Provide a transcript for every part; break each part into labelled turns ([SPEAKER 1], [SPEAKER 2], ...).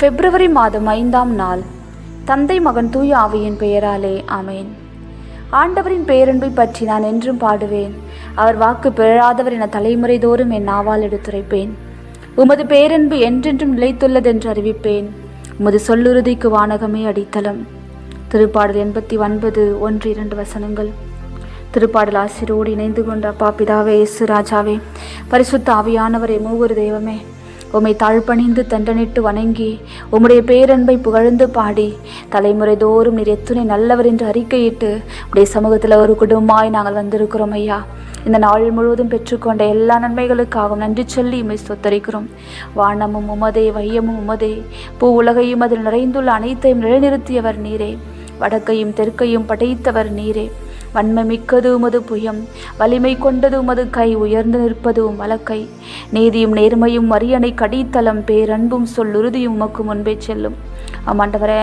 [SPEAKER 1] பிப்ரவரி மாதம் ஐந்தாம் நாள். தந்தை மகன் தூய ஆவியின் பெயராலே ஆமேன். ஆண்டவரின் பேரன்பை பற்றி நான் என்றும் பாடுவேன். அவர் வாக்கு பிறழாதவர் என தலைமுறை தோறும் என் நாவால் எடுத்துரைப்பேன். உமது பேரன்பு என்றென்றும் நிலைத்துள்ளதென்று அறிவிப்பேன். உமது சொல்லுறுதிக்கு வானகமே அடித்தளம். திருப்பாடல் எண்பத்தி ஒன்பது ஒன்று இரண்டு வசனங்கள். திருப்பாடல் ஆசிரோடு இணைந்து கொண்ட அப்பா பிதாவே இயேசு ராஜாவே பரிசுத்த ஆவியானவரே மூவரு தெய்வமே உம்மை தாழ்பணிந்து தண்டனிட்டு வணங்கி உம்முடைய பேரன்பை புகழ்ந்து பாடி தலைமுறை தோறும் நீர் எத்துணை நல்லவர் என்று அறிக்கையிட்டு உடைய சமூகத்தில் ஒரு குடும்பமாய் நாங்கள் வந்திருக்கிறோம் ஐயா. இந்த நாள் முழுவதும் பெற்றுக்கொண்ட எல்லா நன்மைகளுக்காகவும் நன்றி சொல்லி உம்மை சொத்தரிக்கிறோம் வானமும் உமதே வையமும் உமதே பூ உலகையும் அதில் நிறைந்துள்ள அனைத்தையும் நிலைநிறுத்தியவர் நீரே. வடக்கையும் தெற்கையும் படைத்தவர் நீரே. வன்மை மிக்கது உமது புயம் வலிமை கொண்டது உமது கை உயர்ந்து நிற்பது உம் வழக்கை நீதியும் நேர்மையும் அரியணை கடித்தளம் பேரன்பும் சொல்லுறுதியும் உமக்கு முன்பே செல்லும். ஆமாண்டவரே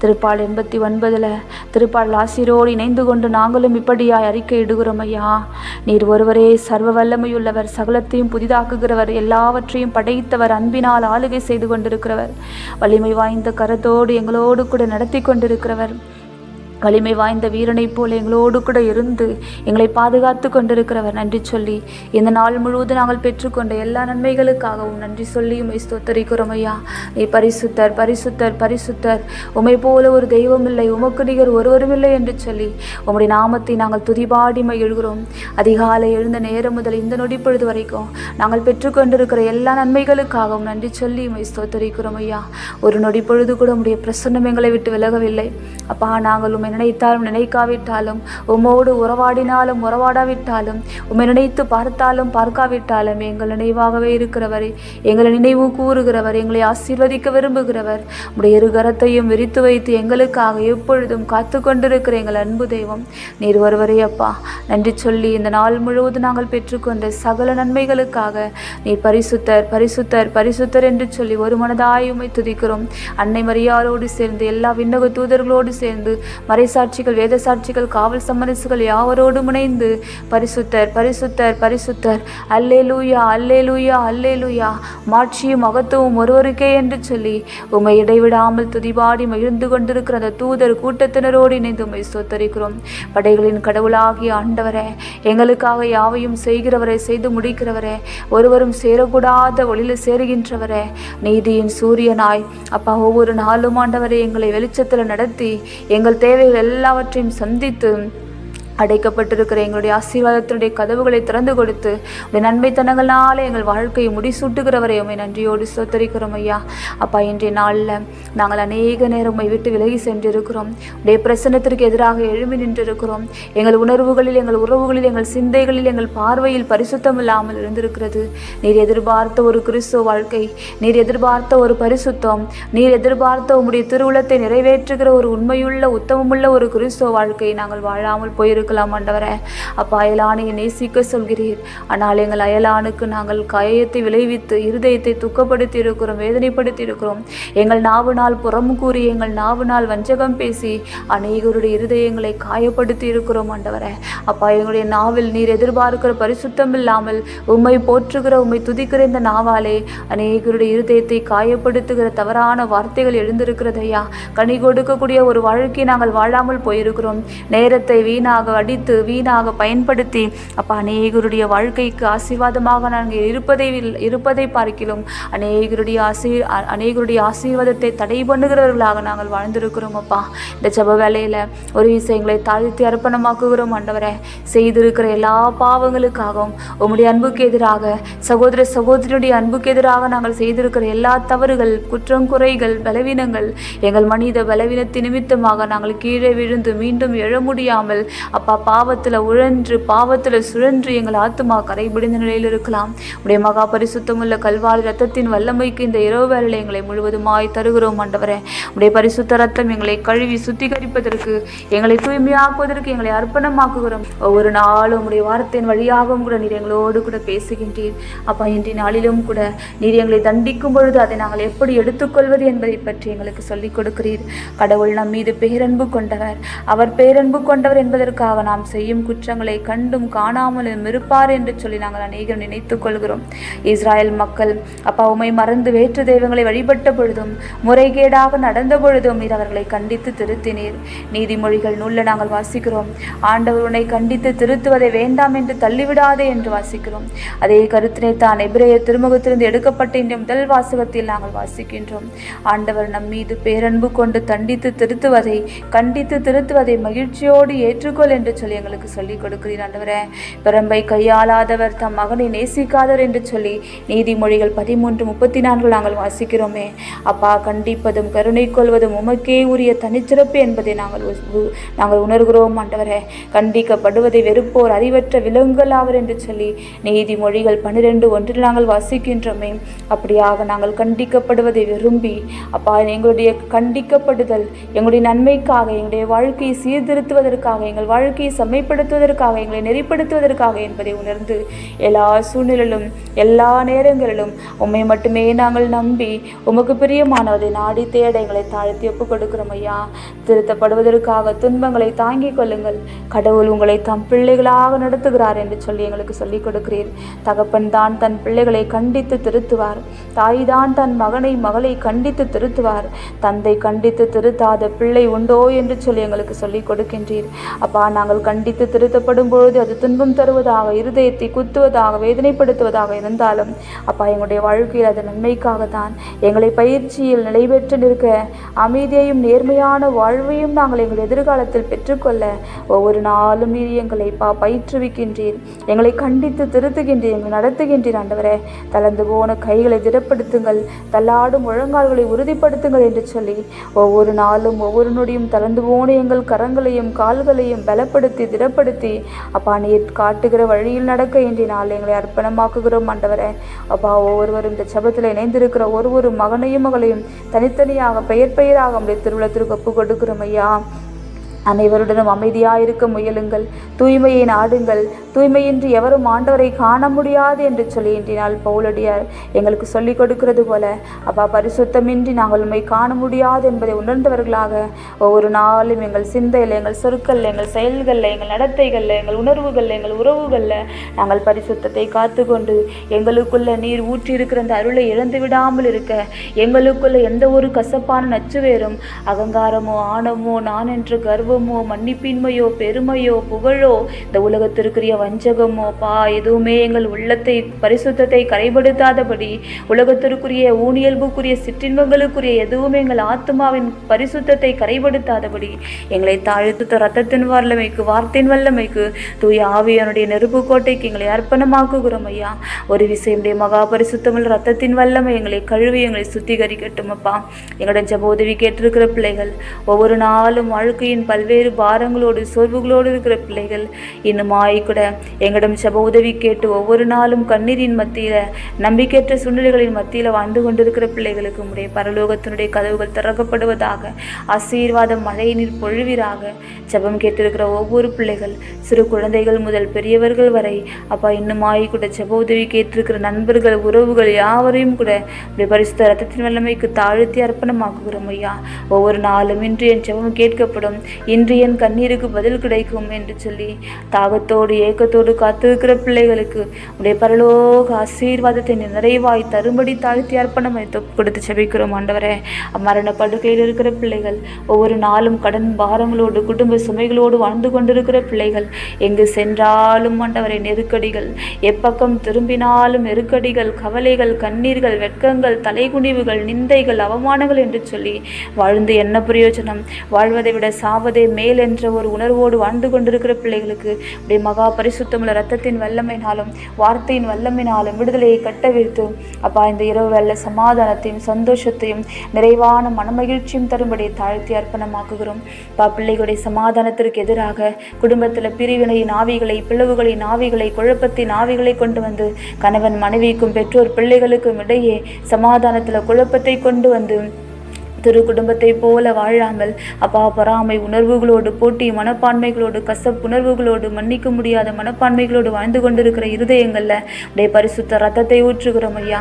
[SPEAKER 1] திருப்பால் எண்பத்தி ஒன்பதில் திருப்பால் ஆசிரோடு இணைந்து கொண்டு நாங்களும் இப்படியாய் அறிக்கை இடுகிறோம் ஐயா. நீர் ஒருவரே சர்வ வல்லமையுள்ளவர் சகலத்தையும் புதிதாக்குகிறவர் எல்லாவற்றையும் படைத்தவர் அன்பினால் ஆளுகை செய்து கொண்டிருக்கிறவர். வலிமை வாய்ந்த கரத்தோடு எங்களோடு கூட நடத்தி கொண்டிருக்கிறவர். வலிமை வாய்ந்த வீரனைப் போல எங்களோடு கூட இருந்து எங்களை பாதுகாத்து கொண்டிருக்கிறவர். நன்றி சொல்லி இந்த நாள் முழுவதும் நாங்கள் பெற்றுக்கொண்ட எல்லா நன்மைகளுக்காகவும் நன்றி சொல்லி உமை ஸ்தோத்தரிக்கிறோம் ஐயா. நீ பரிசுத்தர் பரிசுத்தர் பரிசுத்தர். உமை போல ஒரு தெய்வம் இல்லை உமக்கு நிகர் ஒருவரும் இல்லை என்று சொல்லி உம்முடைய நாமத்தை நாங்கள் துதிபாடி மகிழ்கிறோம் அதிகாலை எழுந்த நேரம் முதல் இந்த நொடி பொழுது வரைக்கும் நாங்கள் பெற்றுக்கொண்டிருக்கிற எல்லா நன்மைகளுக்காகவும் நன்றி சொல்லி உமை ஸ்தோத்தரிக்கிறோம் ஐயா. ஒரு நொடி பொழுது கூட உம்முடைய பிரசன்னம் எங்களை விட்டு விலகவில்லை. அப்பா நாங்கள் உம்மை நினைத்தாலும் நினைக்காவிட்டாலும் உம்மோடு உறவாடினாலும் உறவாடாவிட்டாலும் உம்மை நினைத்து பார்த்தாலும் பார்க்காவிட்டாலும் எங்கள் நினைவாகவே இருக்கிறவரே எங்களை நினைவு கூறுகிறவர் எங்களை ஆசீர்வதிக்க விரும்புகிறவர். உடைய இரு கரத்தையும் விரித்து வைத்து எங்களுக்காக எப்பொழுதும் காத்து கொண்டிருக்கிற எங்கள் அன்பு தெய்வம் நீர் ஒருவரே அப்பா. நன்றி சொல்லி இந்த நாள் முழுவதும் நாங்கள் பெற்றுக்கொண்ட சகல நன்மைகளுக்காக நீர் பரிசுத்தர் பரிசுத்தர் பரிசுத்தர் என்று சொல்லி ஒரு மனதாய் உம்மை துதிக்கிறோம். அன்னை மரியாரோடு சேர்ந்து எல்லா விண்ணக தூதர்களோடு சேர்ந்து மறைசாட்சிகள் வேத சாட்சிகள் காவல் சம்மரசுகள் யாவரோடு முனைந்து பரிசுத்தர் பரிசுத்தர் பரிசுத்தர். அல்லே லூயா அல்லே லூயா அல்லே லூயா மாட்சியும் மகத்துவம் ஒருவருக்கே என்று சொல்லி உம்மை இடைவிடாமல் துதிபாடி மகிழ்ந்து கொண்டிருக்கிற அந்த தூதர் கூட்டத்தினரோடு இணைந்து உம்மை சொத்தரிக்கிறோம் படைகளின் கடவுளாகிய ஆண்டவரே எங்களுக்காக யாவையும் செய்கிறவரை செய்து முடிக்கிறவரே ஒருவரும் சேரக்கூடாத ஒளியில் சேருகின்றவரே நீதியின் சூரியனாய். அப்பா ஒவ்வொரு நாளும் ஆண்டவரை எங்களை வெளிச்சத்தில் நடத்தி எங்கள் தேவை தேவைகள் எல்லாவற்றையும் சந்தித்து அடைக்கப்பட்டிருக்கிற எங்களுடைய ஆசீர்வாதத்தினுடைய கதவுகளை திறந்து கொடுத்து உடைய நன்மைத்தனங்களால் எங்கள் வாழ்க்கையை முடிசூட்டுகிறவரை உண்மை நன்றியோடு சோத்தரிக்கிறோம் ஐயா. அப்பா இன்றைய நாளில் நாங்கள் அநேக நேரம் விட்டு விலகி சென்றிருக்கிறோம். உடைய பிரசனத்திற்கு எதிராக எழும்பி நின்றிருக்கிறோம். எங்கள் உணர்வுகளில் எங்கள் உறவுகளில் எங்கள் சிந்தைகளில் எங்கள் பார்வையில் பரிசுத்தம் இல்லாமல் இருந்திருக்கிறது. நீர் எதிர்பார்த்த ஒரு கிறிஸ்துவ வாழ்க்கை நீர் எதிர்பார்த்த ஒரு பரிசுத்தம் நீர் எதிர்பார்த்த உம்முடைய திருவுளத்தை நிறைவேற்றுகிற ஒரு உண்மையுள்ள உத்தமமுள்ள ஒரு கிறிஸ்துவ வாழ்க்கையை நாங்கள் வாழாமல் போயிருக்கிறோம். இருக்கலாம் ஆண்டவரே அப்பா அயலானையை நேசிக்க சொல்கிறீர். ஆனால் எங்கள் அயலானுக்கு நாங்கள் காயத்தை விளைவித்து இருதயத்தை துக்கப்படுத்தி இருக்கிறோம் வேதனைப்படுத்தி இருக்கிறோம் எங்கள் நாவு நாள் புறம் கூறி எங்கள் நாவு நாள் வஞ்சகம் பேசி அநேகருடைய இருதயங்களை காயப்படுத்தி இருக்கிறோம் ஆண்டவரே. அப்பா எங்களுடைய நாவில் நீர் எதிர்பார்க்கிற பரிசுத்தம் இல்லாமல் உம்மை போற்றுகிற உம்மை துதிக்கிற இந்த நாவாலே அநேகருடைய இருதயத்தை காயப்படுத்துகிற தவறான வார்த்தைகள் எழுந்திருக்கிறதையா? கனி கொடுக்கக்கூடிய ஒரு வாழ்க்கை நாங்கள் வாழாமல் போயிருக்கிறோம். நேரத்தை வீணாக அடித்து வீணாக பயன்படுத்தி அப்பா அநேகருடைய வாழ்க்கைக்கு ஆசீர்வாதமாக நாங்கள் இருப்பதை இருப்பதை பார்க்கிலும் அநேகருடைய ஆசீ அநேகருடைய ஆசீர்வாதத்தை தடை பண்ணுகிறவர்களாக நாங்கள் வாழ்ந்திருக்கிறோம் அப்பா. இந்த ஜப வேலையில் ஒரு விஷயங்களை தாழ்த்தி அர்ப்பணமாக்குகிறோம் ஆண்டவரை. செய்திருக்கிற எல்லா பாவங்களுக்காகவும் உம்முடைய அன்புக்கு எதிராக சகோதர சகோதரியுடைய அன்புக்கு எதிராக நாங்கள் செய்திருக்கிற எல்லா தவறுகள் குற்றம் குறைகள் பலவீனங்கள் எங்கள் மனித பலவீனத்தின் நிமித்தமாக நாங்கள் கீழே விழுந்து மீண்டும் எழ முடியாமல் அப்பா அப்பா பாவத்தில் உழன்று பாவத்தில் சுழன்று எங்கள் ஆத்துமா கரைபிடிந்த நிலையில் இருக்கலாம். உடைய மகா பரிசுத்தமுள்ள கல்வாரி ரத்தத்தின் வல்லமைக்கு இந்த இரவு வேலையில் எங்களை முழுவதுமாய் தருகிறோம் ஆண்டவரே. உடைய பரிசுத்த ரத்தம் எங்களை கழுவி சுத்திகரிப்பதற்கு எங்களை தூய்மையாக்குவதற்கு எங்களை அர்ப்பணமாக்குகிறோம். ஒவ்வொரு நாளும் உடைய வாரத்தின் வழியாகவும் கூட நீர் எங்களோடு கூட பேசுகின்றீர். அப்பா இன்றைய நாளிலும் கூட நீர் எங்களை தண்டிக்கும் பொழுது அதை நாங்கள் எப்படி எடுத்துக்கொள்வது என்பதை பற்றி எங்களுக்கு சொல்லிக் கொடுக்கிறீர். கடவுள் நம் மீது பேரன்பு கொண்டவர். அவர் பேரன்பு கொண்டவர் என்பதற்காக முன்பாக நாம் செய்யும் குற்றங்களை கண்டும் காணாமலும் இருப்பார் என்று சொல்லி நாங்கள் அநேகம் நினைத்துக் கொள்கிறோம். இஸ்ராயல் மக்கள் அப்பா உமை மறந்து வேற்று தெய்வங்களை வழிபட்ட பொழுதும் முறைகேடாக நடந்த பொழுதும் நீர் அவர்களை கண்டித்து திருத்தினீர். நீதிமொழிகள் நூலில் நாங்கள் வாசிக்கிறோம். ஆண்டவர் உன்னை கண்டித்து திருத்துவதை வேண்டாம் என்று தள்ளிவிடாதே என்று வாசிக்கிறோம். அதே கருத்தினை தான் எபிரேய திருமுகத்திலிருந்து எடுக்கப்பட்ட இந்த முதல் வாசகத்தில் நாங்கள் வாசிக்கின்றோம். ஆண்டவர் நம் மீது பேரன்பு கொண்டு தண்டித்து திருத்துவதை கண்டித்து திருத்துவதை மகிழ்ச்சியோடு ஏற்றுக்கொள் என்று என்று சொல்லி எங்களுக்கு சொல்லிக் கொடுக்கிறீர் ஆண்டவரே. பிறம்பை கையாளாதவர் தம் மகனை நேசிக்காதவர் என்று சொல்லி நீதிமொழிகள் பதிமூன்று முப்பத்தி நான்கு நாங்கள் வாசிக்கிறோமே. அப்பா கண்டிப்பதும் கருணை கொள்வதும் உமக்கே உரிய தனிச்சிறப்பு என்பதை நாங்கள் நாங்கள் உணர்கிறோம் ஆண்டவரே. கண்டிக்கப்படுவதை வெறுப்போர் அறிவற்ற விலங்குகள் ஆவர் என்று சொல்லி நீதிமொழிகள் பன்னிரெண்டு ஒன்றில் நாங்கள் வாசிக்கின்றோமே. அப்படியாக நாங்கள் கண்டிக்கப்படுவதை விரும்பி அப்பா எங்களுடைய கண்டிக்கப்படுதல் எங்களுடைய நன்மைக்காக எங்களுடைய வாழ்க்கையை சீர்திருத்துவதற்காக எங்கள் வாழ்க்கை வாழ்க்கையை செம்மைப்படுத்துவதற்காக எங்களை நெறிப்படுத்துவதற்காக என்பதை உணர்ந்து எல்லா சூழ்நிலையிலும் எல்லா நேரங்களிலும் உம்மை மட்டுமே நாங்கள் நம்பி உமக்கு பிரியமானவரை நாடி தேட எங்களை தாழ்த்தி ஒப்புக் கொடுக்கிறோம் ஐயா. திருத்தப்படுவதற்காக துன்பங்களை தாங்கிக் கொள்ளுங்கள். கடவுள் உங்களை தம் பிள்ளைகளாக நடத்துகிறார் என்று சொல்லி எங்களுக்கு சொல்லிக் கொடுக்கிறீர். தகப்பன் தான் தன் பிள்ளைகளை கண்டித்து திருத்துவார். தாய் தான் தன் மகனை மகளை கண்டித்து திருத்துவார். தந்தை கண்டித்து திருத்தாத பிள்ளை உண்டோ என்று சொல்லி எங்களுக்கு சொல்லிக் கொடுக்கின்றீர். அப்பா நாங்கள் நாங்கள் கண்டித்து திருத்தப்படும் பொழுது அது துன்பம் தருவதாக இருதயத்தை குத்துவதாக வேதனைப்படுத்துவதாக இருந்தாலும் அப்பா எங்களுடைய வாழ்க்கையில் அது நன்மைக்காக தான் எங்களை பயிற்சியில் நிலைபெற்று நிற்க அமைதியையும் நேர்மையான வாழ்வையும் நாங்கள் எங்கள் எதிர்காலத்தில் பெற்றுக்கொள்ள ஒவ்வொரு நாளும் நீர் எங்களை பா பயிற்றுவிக்கின்றீர். எங்களை கண்டித்து திருத்துகின்றீர் எங்களை நடத்துகின்றீர். ஆண்டவரே தளர்ந்து போன கைகளை திடப்படுத்துங்கள் தள்ளாடும் முழங்கால்களை உறுதிப்படுத்துங்கள் என்று சொல்லி ஒவ்வொரு நாளும் ஒவ்வொரு நொடியும் தளர்ந்து போன எங்கள் கரங்களையும் கால்களையும் பலப்படுத்தி திடப்படுத்தி அப்பா நீர் காட்டுகிற வழியில் நடக்க இன்றைய நாள் எங்களை அர்ப்பணமாக்குகிறோம் ஆண்டவரே. அப்பா ஒவ்வொருவரும் இந்த சபத்தில் இணைந்திருக்கிற ஒரு ஒரு மகனையும் மகளையும் தனித்தனியாக பெயர் பெயராக நம்முடைய திருவிழத்திற்கு ஒப்பு கொடுக்கிறோம் ஐயா. அனைவருடனும் அமைதியாக இருக்க முயலுங்கள். தூய்மையை நாடுங்கள். தூய்மையின்றி எவரும் ஆண்டவரை காண முடியாது என்று சொல்லி இன்றினால் பவுலடியார் எங்களுக்கு சொல்லிக் கொடுக்கிறது போல அப்பா பரிசுத்தமின்றி நாங்கள் உண்மை காண முடியாது என்பதை உணர்ந்தவர்களாக ஒவ்வொரு நாளும் எங்கள் சிந்தையில் எங்கள் சொற்களில் எங்கள் செயல்களில் எங்கள் நடத்தைகளில் எங்கள் உணர்வுகளில் எங்கள் உறவுகளில் நாங்கள் பரிசுத்தத்தை காத்துக்கொண்டு எங்களுக்குள்ள நீர் ஊற்றியிருக்கிற அந்த அருளை இழந்து விடாமல் இருக்க எங்களுக்குள்ள எந்த ஒரு கசப்பான நச்சு வேறும் அகங்காரமோ ஆணமோ நான் என்று கர்வம் மன்னிப்பின்மையோ பெருமையோ புகழோ இந்த உலகத்திற்குரிய வஞ்சகமோ பா எதுவுமே எங்கள் உள்ளத்தை பரிசுத்தத்தை கரைபடுத்தாதபடி உலகத்திற்குரிய ஊனியல்புக்குரிய சிற்றின்பங்களுக்குரிய எதுவுமே எங்கள் ஆத்மாவின் பரிசுத்தத்தை கரைபடுத்தாதபடி எங்களை தாழ்த்து ரத்தத்தின் வல்லமைக்கு வார்த்தையின் வல்லமைக்கு தூய ஆவியனுடைய நெருப்பு கோட்டைக்கு எங்களை அர்ப்பணமாக்குகிறோம் ஐயா. ஒரு விசையுடைய மகா பரிசுத்தமுள்ள ரத்தத்தின் வல்லமை எங்களை கழுவி எங்களை சுத்திகரிக்கட்டும் அப்பா. எங்களுடைய ஜப உதவி கேட்டிருக்கிற பிள்ளைகள் ஒவ்வொரு நாளும் வாழ்க்கையின் பல்வேறு பாரங்களோடு சோர்வுகளோடு இருக்கிற பிள்ளைகள் இன்னும் கூட எங்களிடம் செப உதவி கேட்டு ஒவ்வொரு நாளும் கண்ணீரின் மத்தியில் நம்பிக்கையற்ற சூழ்நிலைகளின் மத்தியில் வாழ்ந்து கொண்டிருக்கிற பிள்ளைகளுக்கு உடைய பரலோகத்தினுடைய கதவுகள் திறக்கப்படுவதாக ஆசீர்வாத மழை நீர் ஜபம் ஜெபம் கேட்டிருக்கிற ஒவ்வொரு பிள்ளைகள் சிறு குழந்தைகள் முதல் பெரியவர்கள் வரை அப்பா இன்னுமாய் கூட ஜெப உதவி கேட்டிருக்கிற நண்பர்கள் உறவுகள் யாவரையும் கூட உடைய பரிசுத்த ரத்தத்தின் வல்லமைக்கு தாழ்த்தி அர்ப்பணமாக்குகிறோம் ஐயா. ஒவ்வொரு நாளும் இன்று என் ஜெபம் கேட்கப்படும். இன்று என் கண்ணீருக்கு பதில் கிடைக்கும் என்று சொல்லி தாகத்தோடு ஏக்கத்தோடு காத்திருக்கிற பிள்ளைகளுக்கு உடைய பரலோக ஆசீர்வாதத்தை நிறைவாய் தரும்படி தாழ்த்தி அர்ப்பணம் கொடுத்து செபிக்கிறோம். ஆண்டவரே மரண படுக்கையில் இருக்கிற பிள்ளைகள் ஒவ்வொரு நாளும் கடன் பாரங்களோடு குடும்ப சுமைகளோடு வாழ்ந்து கொண்டிருக்கிற பிள்ளைகள் எங்கு சென்றாலும் ஆண்டவரை நெருக்கடிகள் எப்பக்கம் திரும்பினாலும் நெருக்கடிகள் கவலைகள் கண்ணீர்கள் வெட்கங்கள் தலைகுனிவுகள் நிந்தைகள் அவமானங்கள் என்று சொல்லி வாழ்ந்து என்ன பிரயோஜனம்? வாழ்வதை விட சாவதே மேல் என்ற ஒரு உணர்வோடு வாழ்ந்து கொண்டிருக்கிற பிள்ளைகளுக்கு உடைய மகா பரிசுத்தமுள்ள ரத்தத்தின் வல்லமையினாலும் வார்த்தையின் வல்லமையினாலும் விடுதலையை கட்டவிழ்த்து அப்பா இந்த இரவு வெள்ள சமாதானத்தையும் சந்தோஷத்தையும் நிறைவான மனமகிழ்ச்சியும் தரும்படி தாழ்த்தி அர்ப்பணமாக்குகிறோம். பா பிள்ளைகளுடைய சமாதானத்திற்கு எதிராக குடும்பத்தில் பிரிவினையின் ஆவிகளை பிளவுகளின் ஆவிகளை குழப்பத்தின் ஆவிகளை கொண்டு வந்து கணவன் மனைவிக்கும் பெற்றோர் பிள்ளைகளுக்கும் இடையே சமாதானத்தில் குழப்பத்தை கொண்டு வந்து திரு குடும்பத்தை போல வாழாமல் அப்பா பொறாமை உணர்வுகளோடு போட்டி மனப்பான்மைகளோடு கசப்புணர்வுகளோடு மன்னிக்க முடியாத மனப்பான்மைகளோடு வாழ்ந்து கொண்டிருக்கிற இருதயங்களில் உடைய பரிசுத்த ரத்தத்தை ஊற்றுகிறோம் ஐயா.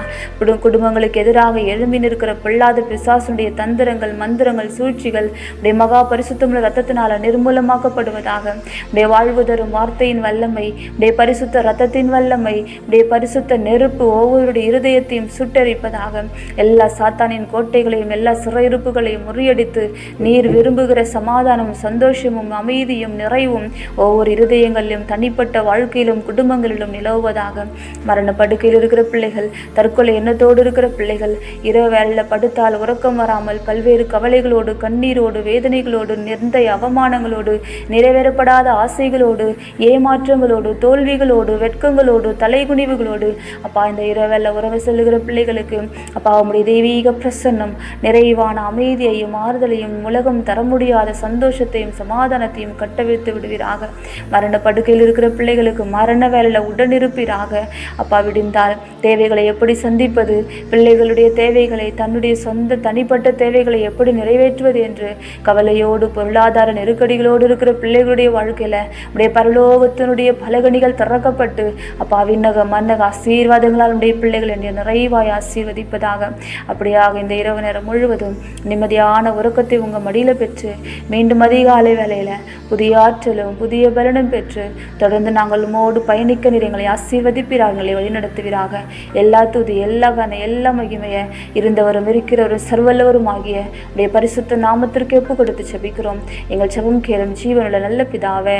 [SPEAKER 1] குடும்பங்களுக்கு எதிராக எழும்பி நிற்கிற பொல்லாத பிசாசுடைய தந்திரங்கள் மந்திரங்கள் சூழ்ச்சிகள் உடைய மகா பரிசுத்தமுள்ள ரத்தத்தினால நிர்மூலமாக்கப்படுவதாக. உடைய வாழ்வு தரும் வார்த்தையின் வல்லமை உடைய பரிசுத்த ரத்தத்தின் வல்லமை உடைய பரிசுத்த நெருப்பு ஒவ்வொருடைய இருதயத்தையும் சுட்டரிப்பதாக. எல்லா சாத்தானின் கோட்டைகளையும் எல்லா விருப்புகளை முறியடித்து நீர் விரும்புகிற சமாதானமும் சந்தோஷமும் அமைதியும் நிறைவும் ஒவ்வொரு இருதயங்களிலும் தனிப்பட்ட வாழ்க்கையிலும் குடும்பங்களிலும் நிலவுவதாக. மரண படுக்கையில் இருக்கிற பிள்ளைகள் தற்கொலை எண்ணத்தோடு இருக்கிற பிள்ளைகள் இரவு வேளையில் படுத்தால் உறக்கம் வராமல் பல்வேறு கவலைகளோடு கண்ணீரோடு வேதனைகளோடு நிர்ந்தை அவமானங்களோடு நிறைவேறப்படாத ஆசைகளோடு ஏமாற்றங்களோடு தோல்விகளோடு வெட்கங்களோடு தலைகுனிவுகளோடு அப்பா இந்த இரவெல்ல உறவு செல்லுகிற பிள்ளைகளுக்கு அப்பா உம்முடைய தெய்வீக பிரசன்னம் நிறைவான அமைதியையும் ஆறுதலையும் உலகம் தர முடியாத சந்தோஷத்தையும் சமாதானத்தையும் கட்டவிழ்த்து விடுவீராக. மரண படுக்கையில் இருக்கிற பிள்ளைகளுக்கு மரண வேலையில் உடனிருப்பீராக அப்பா விடிந்தால் தேவைகளை எப்படி சந்திப்பது? பிள்ளைகளுடைய தேவைகளை தன்னுடைய சொந்த தனிப்பட்ட தேவைகளை எப்படி நிறைவேற்றுவது என்று கவலையோடு பொருளாதார நெருக்கடிகளோடு இருக்கிற பிள்ளைகளுடைய வாழ்க்கையில் உடைய பரலோகத்தினுடைய பலகணிகள் திறக்கப்பட்டு அப்பா விண்ணக மன்னக ஆசீர்வாதங்களால் உடைய பிள்ளைகள் என்னை நிறைவாய் ஆசீர்வதிப்பதாக. அப்படியாக இந்த இரவு நேரம் முழுவதும் நிம்மதியான உறக்கத்தை உங்கள் மடியில் பெற்று மீண்டும் அதிகாலை வேலையில் புதிய ஆற்றலும் புதிய பலனும் பெற்று தொடர்ந்து நாங்கள் உமோடு பயணிக்க நீர் எங்களை ஆசீர்வதிப்பீராக எங்களை வழிநடத்துவீராக. எல்லா துதி எல்லா கன எல்லா மகிமையை இருந்தவரும் இருக்கிறவரும் சர்வல்லவரும் ஆகிய உடைய பரிசுத்த நாமத்திற்கு ஒப்பு கொடுத்து செபிக்கிறோம். எங்கள் செபம் கேளும் ஜீவனுள்ள நல்ல பிதாவே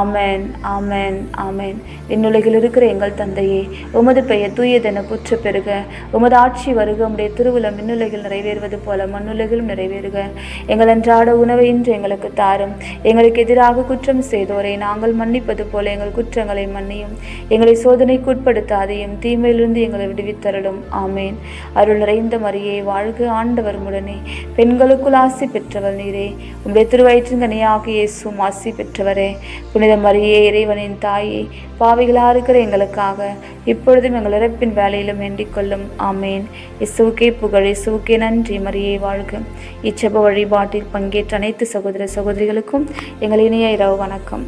[SPEAKER 1] ஆமேன் ஆமேன் ஆமேன். விண்ணுலகில் இருக்கிற எங்கள் தந்தையே உமது பெயர் தூயதென புற்று பெருக உமது ஆட்சி வருக உடைய திருவிழா மின்னுலகில் நிறைவேறுவது போல மண்ணுலகிலும் நிறைவேறுக. எங்கள் அன்றாட உணவை இன்று எங்களுக்கு தாரும். எங்களுக்கு எதிராக குற்றம் செய்தோரை நாங்கள் மன்னிப்பது போல எங்கள் குற்றங்களை மன்னியும். எங்களை சோதனைக்கு உட்படுத்தாதையும் தீமையிலிருந்து எங்களை விடுவித்தருளும். ஆமேன். அருள் நிறைந்த மரியே வாழ்க ஆண்டவர் முடனே. பெண்களுக்குள் ஆசி பெற்றவள் நீரே. உங்களுடைய திருவயிற்றின் கனியாக இயேசுவும் ஆசி பெற்றவரே. புனித மரியே இறைவனின் தாயே பாவிகளாக இருக்கிற எங்களுக்காக இப்பொழுதும் எங்கள் இறப்பின் வேலையிலும் வேண்டிக் கொள்ளும். ஆமேன். இசுவுக்கே புகழ் இசுவுக்கே நன்றி மரியே வாழ்க. இச்செப வழிபாட்டில் பங்கேற்ற அனைத்து சகோதர சகோதரிகளுக்கும் எங்கள் இணைய இரவு வணக்கம்.